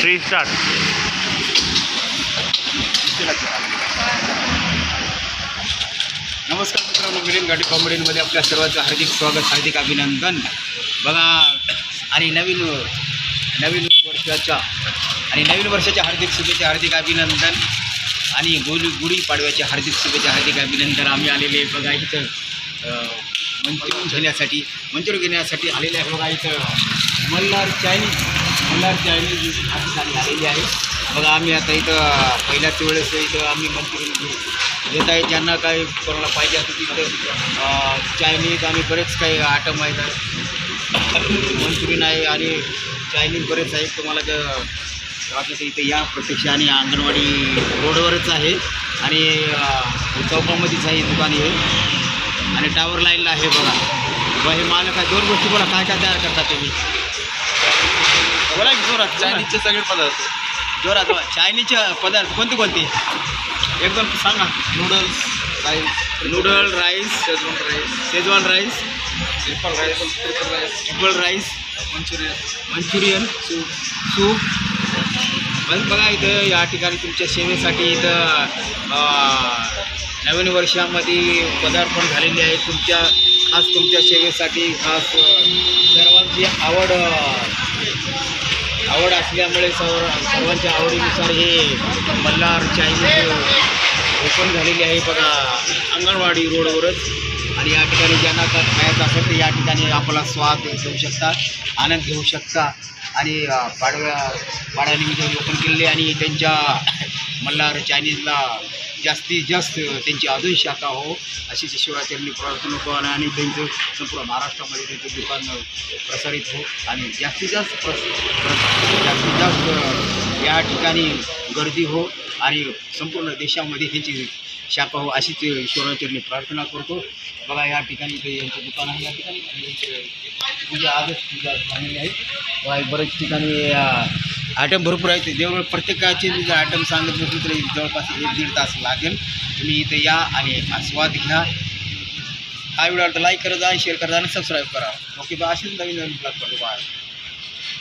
Three start नमस्कार मित्रांनो मिलिंद गाडी कॉमेडीमध्ये आपल्या सर्वांचं हार्दिक स्वागत हार्दिक अभिनंदन. बघा आणि नवीन नवीन वर्षाच्या आणि नवीन वर्षाच्या हार्दिक शुभेच्छा हार्दिक अभिनंदन. आणि गुढी गुढीपाडव्याच्या हार्दिक शुभेच्छा हार्दिक अभिनंदन. आम्ही आलेले बघा इथं अं, घेण्यासाठी मंचूर घेण्यासाठी आलेले आहे बघा इथं. मल्हार चायनीज. मल्हार चायनीज या ठिकाणी आलेली आहे. बघा आम्ही आता इथं पहिल्याच वेळेस इथं आम्ही मंचुरियन घेऊ घेत आहे ज्यांना काही कोणाला पाहिजे असं तिथं चायनीज आणि बरेच काही आयटम आहेत. मंचुरियन आहे आणि चायनीज बरेच आहेत. तुम्हाला जर वाटलं तर इथे या प्रत्यक्ष आणि अंगणवाडी रोडवरच आहे. आणि चौकामध्येच आहे दुकान हे. आणि टावर लाईनला आहे बघा. बघा हे मालक आहे दोन गोष्टी बोला. काय काय तयार करता तुम्ही? बोला की जोरात चायनीजचे सगळे पदार्थ. जोरात बोला. चायनीजचे पदार्थ कोणते कोणते? एकदम सांगा. Noodles rice noodle rice Schezwan rice Schezwan rice triple rice triple rice triple rice Manchurian Manchurian soup soup बस बघा इथं या ठिकाणी तुमच्या सेवेसाठी इथं अं, नवीन वर्षामध्ये पदार्पण झालेले आहे तुमच्या खास तुमच्या सेवेसाठी खास अं, सर्वांची आवड अं, आवड असल्यामुळे सर्व सर्वांच्या आवडीनुसार हे मल्हार चायनीज ओपन झालेली आहे बघा अंगणवाडी रोडवरच. आणि या ठिकाणी ज्यांना का खायचं असेल तर या ठिकाणी आपला स्वाद घेऊ शकता आनंद घेऊ शकता. आणि पाडव्या पाड्यानिमित्त ओपन केलेले आणि त्यांच्या मल्हार चायनीजला जास्तीत जास्त त्यांची अजून शाखा हो अशी शिवाचरणी प्रार्थना करू आणि त्यांचं संपूर्ण महाराष्ट्रामध्ये त्यांचं दुकान प्रसारित हो. आणि जास्तीत जास्त प्रस जास्तीत जास्त या ठिकाणी गर्दी हो आणि संपूर्ण देशामध्ये त्यांची शाखा हो अशीच ईश्वराचरणी प्रार्थना करतो. बघा या ठिकाणी ते यांचं दुकान आहे. या ठिकाणी पूजा आजच पूजा झालेली आहे. बघा बरेच ठिकाणी आयटम भरपूर आहेत. जेवढं प्रत्येकाचे जर आयटम सांगत नसेल तरी जवळपास एक दीड तास लागेल. तुम्ही इथे या आणि आस्वाद घ्या. हा व्हिडिओ लाईक करत जा शेअर करा आणि सबस्क्राईब करा. ओके बा असेच नवीन नवीन ब्लॉग करतो बा